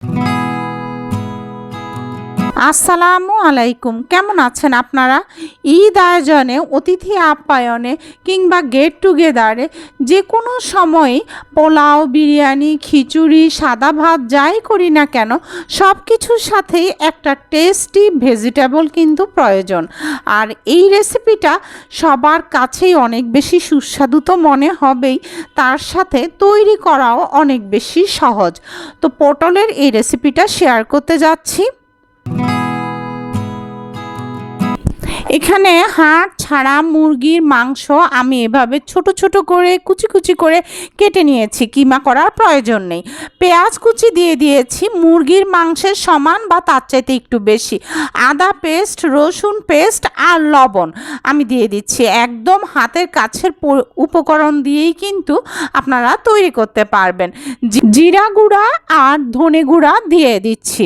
Mm-hmm. আসসালামু আলাইকুম। কেমন আছেন আপনারা? ঈদ আয়োজনে, অতিথি আপ্যায়নে কিংবা গেট টুগেদারে যে কোনো সময়ে পোলাও, বিরিয়ানি, খিচুড়ি, সাদা ভাত, যাই করি না কেন সব কিছুর সাথেই একটা টেস্টি ভেজিটেবল কিন্তু প্রয়োজন। আর এই রেসিপিটা সবার কাছেই অনেক বেশি সুস্বাদু তো মনে হবেই, তার সাথে তৈরি করাও অনেক বেশি সহজ। তো পটলের এই রেসিপিটা শেয়ার করতে যাচ্ছি। Thank you. এখানে হাড়, ছাড়া, মুরগির মাংস আমি এভাবে ছোট ছোট করে, কুচি কুচি করে কেটে নিয়েছি, কিমা করার প্রয়োজন নেই। পেঁয়াজ কুচি দিয়ে দিয়েছি, মুরগির মাংসের সমান বা তার চাইতে একটু বেশি। আদা পেস্ট, রসুন পেস্ট আর লবণ আমি দিয়ে দিচ্ছি। একদম হাতের কাছের উপকরণ দিয়েই কিন্তু আপনারা তৈরি করতে পারবেন। জিরা গুঁড়া আর ধনে গুঁড়া দিয়ে দিচ্ছি।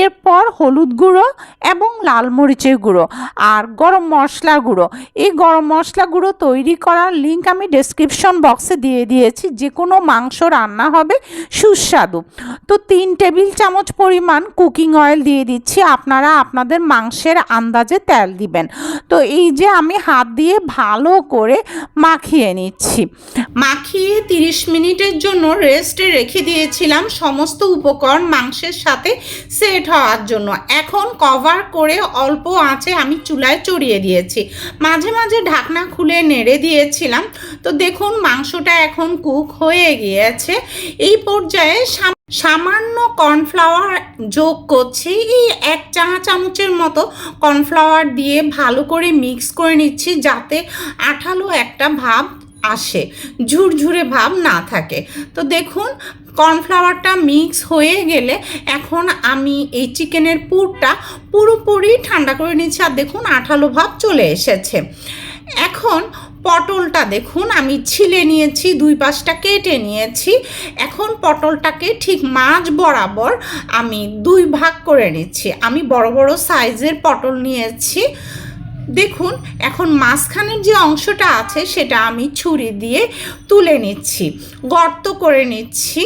এরপর হলুদ গুঁড়ো এবং লাল মরিচের গুঁড়ো। আর গরম মশলা গুঁড়ো। এই গরম মশলা গুঁড়ো তৈরি করার লিঙ্ক আমি ডেসক্রিপশন বক্সে দিয়ে দিয়েছি। যে কোনো মাংস রান্না হবে সুস্বাদু। তো তিন টেবিল চামচ পরিমাণ কুকিং অয়েল দিয়ে দিচ্ছি। আপনারা আপনাদের মাংসের আন্দাজে তেল দিবেন। তো এই যে আমি হাত দিয়ে ভালো করে মাখিয়ে নিচ্ছি। মাখিয়ে তিরিশ মিনিটের জন্য রেস্টে রেখে দিয়েছিলাম সমস্ত উপকরণ মাংসের সাথে সেট হওয়ার জন্য। এখন কভার করে অল্প আঁচে আমি চুলায় চড়িয়ে দিয়েছি। মাঝে মাঝে ঢাকনা খুলে নেড়ে দিয়েছিলাম। তো দেখুন, মাংসটা এখন কুক হয়ে গিয়েছে। এই পর্যায়ে সাম- সামান্য কর্নফ্লাওয়ার যোগ করছি। এই এক চা চামচের মতো কর্নফ্লাওয়ার দিয়ে ভালো করে মিক্স করে নিচ্ছি যাতে আঠালো একটা ভাব আসে, ঝুরঝুরে ভাব না থাকে। তো দেখুন, কর্নফ্লাওয়ারটা মিক্স হয়ে গেলে এখন আমি এই চিকেনের পুরটা পুরোপুরি ঠান্ডা করে নিচ্ছি আর দেখুন আঠালো ভাব চলে এসেছে। এখন পটলটা দেখুন, আমি ছিলে নিয়েছি, দুই পাশটা কেটে নিয়েছি। এখন পটলটাকে ঠিক মাঝ বরাবর আমি দুই ভাগ করে নিচ্ছি। আমি বড় বড় সাইজের পটল নিয়েছি। দেখুন, এখন মাঝখানের যে অংশটা আছে সেটা আমি ছুরি দিয়ে তুলে নিচ্ছি, গর্ত করে নিচ্ছি।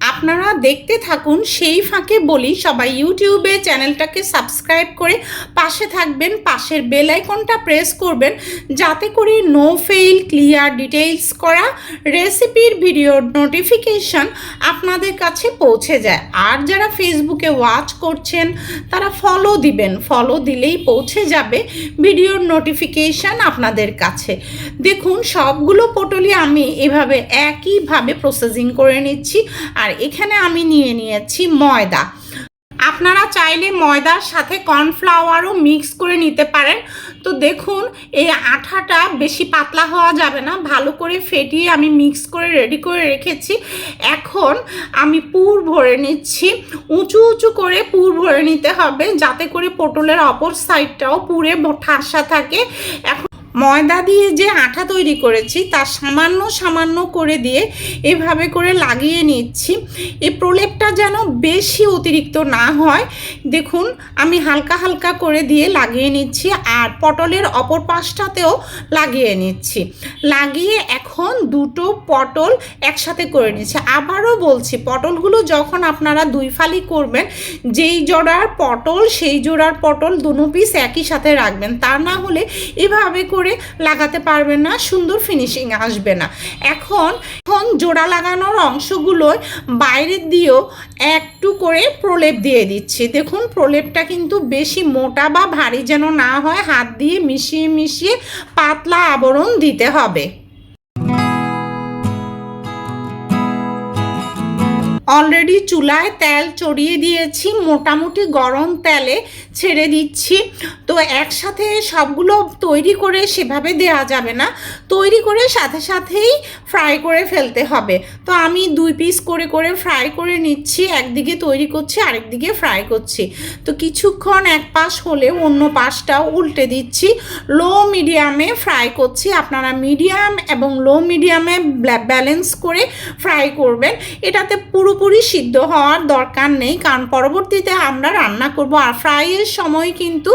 আপনারা দেখতে থাকুন, সেই ফাঁকে বলি সবাই ইউটিউবে চ্যানেলটাকে সাবস্ক্রাইব করে পাশে থাকবেন, পাশের বেল আইকনটা প্রেস করবেন, যাতে করে নো ফেইল ক্লিয়ার ডিটেইলস করা রেসিপির ভিডিওর নোটিফিকেশন আপনাদের কাছে পৌঁছে যায়। আর যারা ফেসবুকে ওয়াচ করছেন, তারা ফলো দিবেন ফলো দিলেই পৌঁছে যাবে ভিডিওর নোটিফিকেশন আপনাদের কাছে। দেখুন, সবগুলো পটলই আমি এভাবে একইভাবে প্রসেসিং করে নিচ্ছি, আর এখানে আমি নিয়ে নিয়েছি ময়দা। আপনারা চাইলে ময়দার সাথে কর্নফ্লাওয়ারও মিক্স করে নিতে পারেন। তো দেখুন, এই আঠাটা বেশি পাতলা হওয়া যাবে না। ভালো করে ফেটিয়ে আমি মিক্স করে রেডি করে রেখেছি। এখন আমি পুর ভরে নিচ্ছি। উঁচু উঁচু করে পুর ভরে নিতে হবে, যাতে করে পটলের অপর সাইডটাও পুরে ঠাসা থাকে। এখন ময়দা দিয়ে যে আঠা তৈরি করেছি, তা সামান্য সামান্য করে দিয়ে এভাবে করে লাগিয়ে নিচ্ছি। এই প্রলেপটা যেন বেশি অতিরিক্ত না হয়। দেখুন, আমি হালকা হালকা করে দিয়ে লাগিয়ে নিচ্ছি আর পটলের অপর পাশটাতেও লাগিয়ে নিচ্ছি। লাগিয়ে এখন দুটো পটল একসাথে করে নিচ্ছি। আবারও বলছি, পটলগুলো যখন আপনারা দুই ফালি করবেন, যেই জোড়ার পটল, সেই জোড়ার পটল দুনো পিস একই সাথে রাখবেন। তা না হলে এভাবে করে লাগাতে পারবে না, সুন্দর ফিনিশিং আসবে না। এখন এখন জোড়া লাগানোর অংশগুলোয় বাইরের দিয়েও একটু করে প্রলেপ দিয়ে দিচ্ছি। দেখুন, প্রলেপটা কিন্তু বেশি মোটা বা ভারী যেন না হয়, হাত দিয়ে মিশিয়ে মিশিয়ে পাতলা আবরণ দিতে হবে। অলরেডি চুলায় তেল চড়িয়ে দিয়েছি, মোটামুটি গরম তেলে ছেড়ে দিচ্ছি। তো একসাথে সবগুলো তৈরি করে সেভাবে দেওয়া যাবে না। তৈরি করে সাথে সাথেই ফ্রাই করে ফেলতে হবে। তো আমি দুই পিস করে করে ফ্রাই করে নিচ্ছি, একদিকে তৈরি করছি, আরেকদিকে ফ্রাই করছি। তো কিছুক্ষণ এক পাশ হলে অন্য পাশটাও উল্টে দিচ্ছি। লো মিডিয়ামে ফ্রাই করছি। আপনারা মিডিয়াম এবং লো মিডিয়ামে ব্যালেন্স করে ফ্রাই করবেন। এটাতে পুরোপুরি পুরোপুরি সিদ্ধ হওয়ার দরকার নেই, কারণ পরবর্তীতে আমরা রান্না করব। আর ফ্রাইয়ের সময় কিন্তু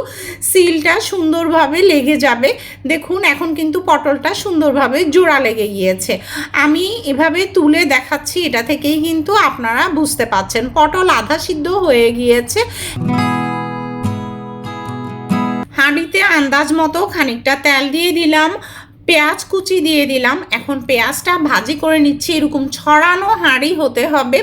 সিলটা সুন্দরভাবে লেগে যাবে। দেখুন, এখন কিন্তু পটলটা সুন্দরভাবে জোড়া লেগে গিয়েছে। আমি এভাবে তুলে দেখাচ্ছি, এটা থেকেই কিন্তু আপনারা বুঝতে পাচ্ছেন পটল আধা সিদ্ধ হয়ে গিয়েছে। হাঁড়িতে আন্দাজ মতো খানিকটা তেল দিয়ে দিলাম। পেঁয়াজ কুচি দিয়ে দিলাম। এখন পেঁয়াজটা ভাজি করে নিচ্ছি। এরকম ছড়ানো হাঁড়ি হতে হবে।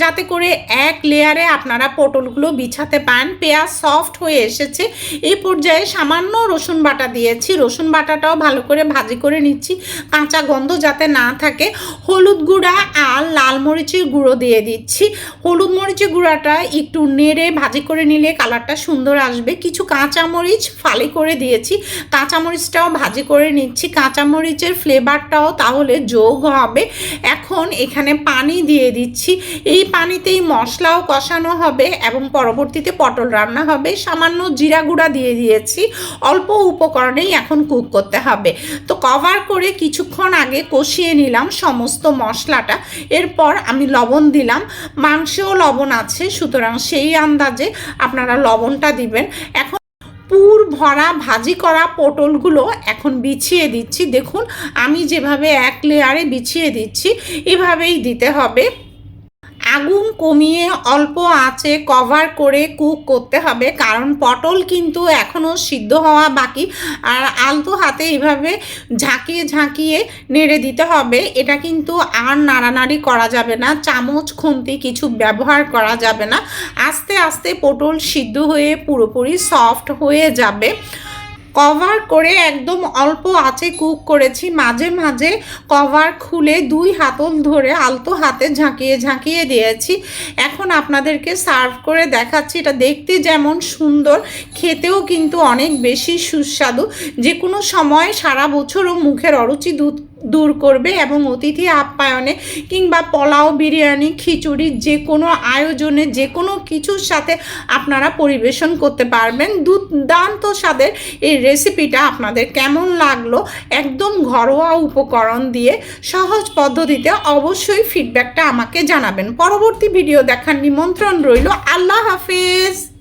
যাতে করে এক লেয়ারে আপনারা পটলগুলো বিছাতে পান পেঁয়াজ সফট হয়ে এসেছে। এই পর্যায়ে সামান্য রসুন বাটা দিয়েছি। রসুন বাটাটাও ভালো করে ভাজি করে নিচ্ছি। কাঁচা গন্ধ যাতে না থাকে। হলুদ গুঁড়া আর লাল মরিচের গুঁড়ো দিয়ে দিচ্ছি। হলুদ মরিচের গুঁড়াটা একটু নেড়ে ভাজি করে নিলে কালারটা সুন্দর আসবে। কিছু কাঁচামরিচ ফালি করে দিয়েছি। কাঁচামরিচটাও ভাজি করে নিচ্ছি। কাঁচামরিচের ফ্লেভারটাও তাহলে যোগ হবে। এখন এখানে পানি দিয়ে দিচ্ছি। এই পানিতেই মশলাও কষানো হবে এবং পরবর্তীতে পটল রান্না হবে। সামান্য জিরা গুঁড়া দিয়ে দিয়েছি। অল্প উপকরণেই এখন কুক করতে হবে। তো কভার করে কিছুক্ষণ আগে কষিয়ে নিলাম সমস্ত মশলাটা। এরপর আমি লবণ দিলাম। মাংসেও লবণ আছে, সুতরাং সেই আন্দাজে আপনারা লবণটা দিবেন। এখন পুর ভরা ভাজি করা পটলগুলো এখন বিছিয়ে দিচ্ছি। দেখুন, আমি যেভাবে এক লেয়ারে বিছিয়ে দিচ্ছি, এভাবেই দিতে হবে। আগুন কমিয়ে অল্প আঁচে কভার করে কুক করতে হবে। কারণ পটল কিন্তু এখনও সিদ্ধ হওয়া বাকি। আর আলতো হাতে এইভাবে ঝাঁকিয়ে ঝাঁকিয়ে নেড়ে দিতে হবে। এটা কিন্তু আর নাড়ানাড়ি করা যাবে না। চামচ, খুন্তি কিছু ব্যবহার করা যাবে না। আস্তে আস্তে পটল সিদ্ধ হয়ে পুরোপুরি সফট হয়ে যাবে। কভার করে একদম অল্প আঁচে কুক করেছি। মাঝে মাঝে কভার খুলে দুই হাতল ধরে আলতো হাতে ঝাঁকিয়ে ঝাঁকিয়ে দিয়েছি। এখন আপনাদেরকে সার্ভ করে দেখাচ্ছি। এটা দেখতে যেমন সুন্দর, খেতেও কিন্তু অনেক বেশি সুস্বাদু। যে কোনো সময় সারা বছরও মুখের অরুচি দুধ দূর করবে এবং অতিথি আপ্যায়নে কিংবা পোলাও, বিরিয়ানি, খিচুড়ি যে কোনো আয়োজনে যে কোনো কিছুর সাথে আপনারা পরিবেশন করতে পারবেন। দুর্দান্ত স্বাদের এই রেসিপিটা আপনাদের কেমন লাগল একদম ঘরোয়া উপকরণ দিয়ে সহজ পদ্ধতিতে অবশ্যই ফিডব্যাকটা আমাকে জানাবেন। পরবর্তী ভিডিও দেখার নিমন্ত্রণ রইল। আল্লাহ হাফেজ!